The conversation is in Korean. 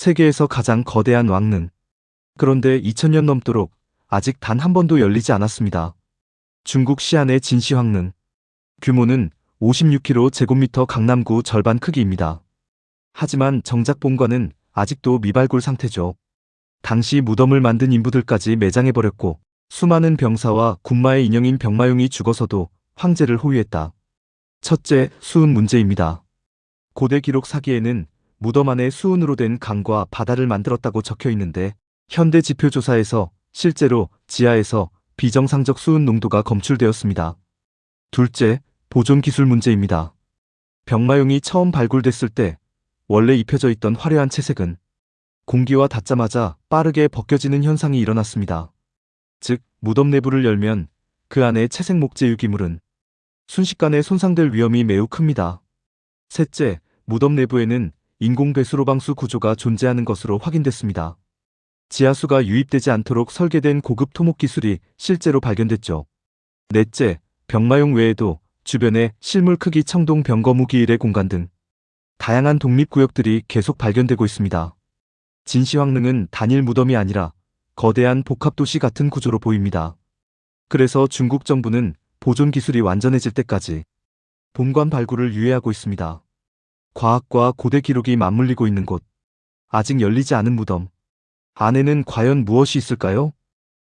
세계에서 가장 거대한 왕릉. 그런데 2000년 넘도록 아직 단 한 번도 열리지 않았습니다. 중국 시안의 진시황릉. 규모는 56km 제곱미터 강남구 절반 크기입니다. 하지만 정작 본관은 아직도 미발굴 상태죠. 당시 무덤을 만든 인부들까지 매장해버렸고 수많은 병사와 군마의 인형인 병마용이 죽어서도 황제를 호위했다. 첫째, 수은 문제입니다. 고대 기록 사기에는 무덤 안에 수은으로 된 강과 바다를 만들었다고 적혀 있는데 현대 지표 조사에서 실제로 지하에서 비정상적 수은 농도가 검출되었습니다. 둘째, 보존 기술 문제입니다. 병마용이 처음 발굴됐을 때 원래 입혀져 있던 화려한 채색은 공기와 닿자마자 빠르게 벗겨지는 현상이 일어났습니다. 즉, 무덤 내부를 열면 그 안에 채색 목재 유기물은 순식간에 손상될 위험이 매우 큽니다. 셋째, 무덤 내부에는 인공 배수로 방수 구조가 존재하는 것으로 확인됐습니다. 지하수가 유입되지 않도록 설계된 고급 토목 기술이 실제로 발견됐죠. 넷째, 병마용 외에도 주변에 실물 크기 청동 병거 무기 일의 공간 등 다양한 독립구역들이 계속 발견되고 있습니다. 진시황릉은 단일 무덤이 아니라 거대한 복합도시 같은 구조로 보입니다. 그래서 중국 정부는 보존 기술이 완전해질 때까지 본관 발굴을 유예하고 있습니다. 과학과 고대 기록이 맞물리고 있는 곳. 아직 열리지 않은 무덤. 안에는 과연 무엇이 있을까요?